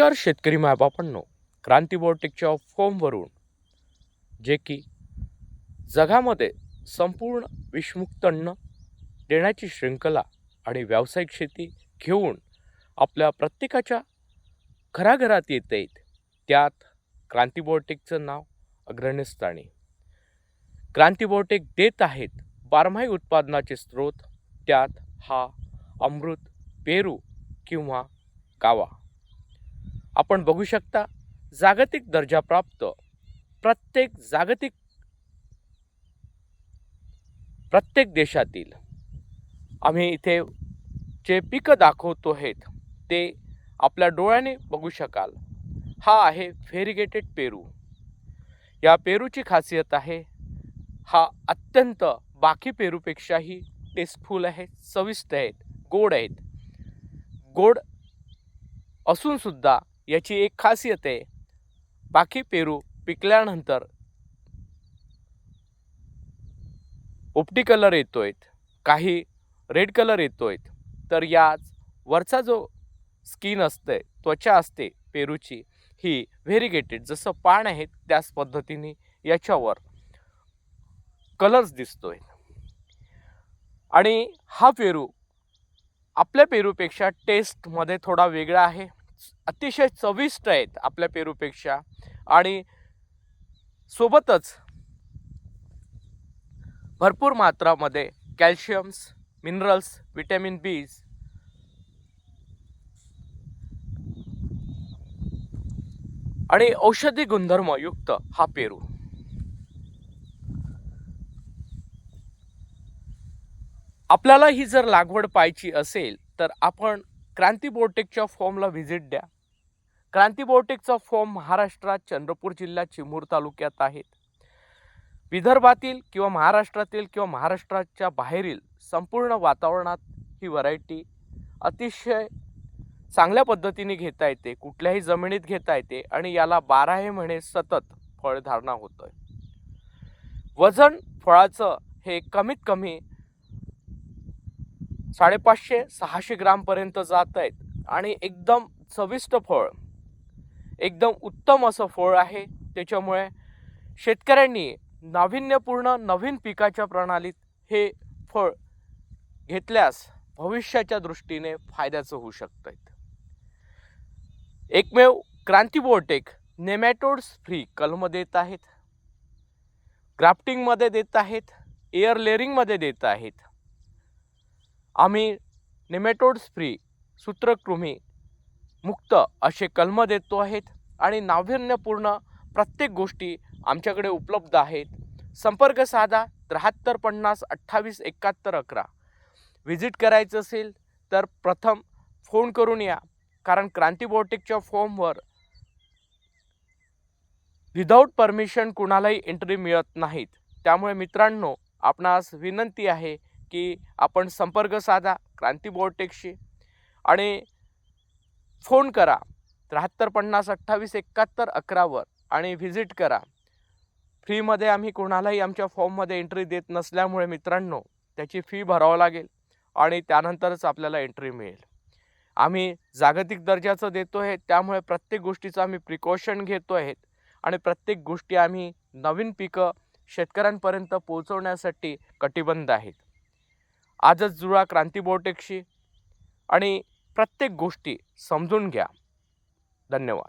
नमस्कार शेतकरी मायबापांनो क्रांती बोर्टेकच्या फॉर्मवरून जे की जगामध्ये संपूर्ण विषमुक्त अन्न देण्याची शृंखला आणि व्यावसायिक शेती घेऊन आपल्या प्रत्येकाच्या घराघरात येत आहेत त्यात क्रांती बोर्टेकचं नाव अग्रणीस्थानी क्रांती बोर्टेक देत आहेत बारमाही उत्पादनाचे स्रोत त्यात हा अमृत पेरू किंवा कावा आपण बघू शकता जागतिक दर्जा प्राप्त. प्रत्येक जागतिक प्रत्येक देशातील आम्ही इथे जे पिकं दाखवतो आहेत ते आपल्या डोळ्याने बघू शकाल. हा आहे फेरिगेटेड पेरू. या पेरूची खासियत आहे हा अत्यंत बाकी पेरूपेक्षाही टेस्टफुल आहे चविष्ट आहेत गोड आहेत. गोड असूनसुद्धा याची एक खासियत आहे. बाकी पेरू पिकल्यानंतर उपटी कलर येतो आहेत काही रेड कलर येतो आहेत तर याच वरचा जो स्किन असते त्वचा असते पेरूची ही व्हेरिगेटेड जसं पान आहे त्याच पद्धतीने याच्यावर कलर्स दिसतोय. आणि हा पेरू आपल्या पेरूपेक्षा टेस्टमध्ये थोडा वेगळा आहे. अतिशय चविष्ट आहेत आपल्या पेरूपेक्षा. आणि सोबतच भरपूर मात्रामध्ये कॅल्शियम्स मिनरल्स विटॅमिन बीज आणि औषधी गुणधर्मयुक्त हा पेरू. आपल्याला ही जर लागवड पाहायची असेल तर आपण क्रांती बोटेकच्या फॉर्मला व्हिजिट द्या. क्रांती बोटेकचा फॉर्म महाराष्ट्रात चंद्रपूर जिल्ह्यात चिमूर तालुक्यात आहेत विदर्भातील किंवा महाराष्ट्रातील किंवा महाराष्ट्राच्या बाहेरील संपूर्ण वातावरणात ही व्हरायटी अतिशय चांगल्या पद्धतीने घेता येते कुठल्याही जमिनीत घेता येते आणि याला बाराही महिने सतत फळधारणा होतं वजन फळाचं हे कमीत कमी साडेपाचशे सहाशे ग्रामपर्यंत जात आहेत. आणि एकदम चविष्ट फळ एकदम उत्तम असं फळ आहे. त्याच्यामुळे शेतकऱ्यांनी नाविन्यपूर्ण नवीन पिकाच्या प्रणालीत हे फळ घेतल्यास भविष्याच्या दृष्टीने फायद्याचं होऊ शकतं एकमेव क्रांती बोर्टेक नेमॅटोड्स फ्री कलम देत आहेत. ग्राफ्टिंगमध्ये देत आहेत. एअर लेअरिंगमध्ये देत आहेत. आम्ही नेमॅटोड्स फ्री सूत्रकृमी मुक्त असे कलम देतो आहेत आणि नाविन्यपूर्ण प्रत्येक गोष्टी आमच्याकडे उपलब्ध आहेत. संपर्क साधा त्र्याहत्तर पन्नास अठ्ठावीस एकाहत्तर अकरा. व्हिजिट करायचं असेल तर प्रथम फोन करून या कारण क्रांती फॉर्मवर विदाऊट परमिशन कुणालाही एंट्री मिळत नाहीत. त्यामुळे मित्रांनो आपणास विनंती आहे की आपण संपर्क साधा क्रांती बोर्टेकशी आणि फोन करा त्र्याहत्तर पन्नास अठ्ठावीस एकाहत्तर अकरावर आणि व्हिजिट करा. फ्रीमध्ये आम्ही कोणालाही आमच्या फॉर्ममध्ये एंट्री देत नसल्यामुळे मित्रांनो त्याची फी भरावं लागेल आणि त्यानंतरच आपल्याला एंट्री मिळेल. आम्ही जागतिक दर्जाचं देतो आहे त्यामुळे प्रत्येक गोष्टीचं आम्ही प्रिकॉशन घेतो आहेत आणि प्रत्येक गोष्टी आम्ही नवीन पिकं शेतकऱ्यांपर्यंत पोहोचवण्यासाठी कटिबंध आहेत. आजच जुळा क्रांती बोर्टेकशी आणि प्रत्येक गोष्टी समजून घ्या. धन्यवाद.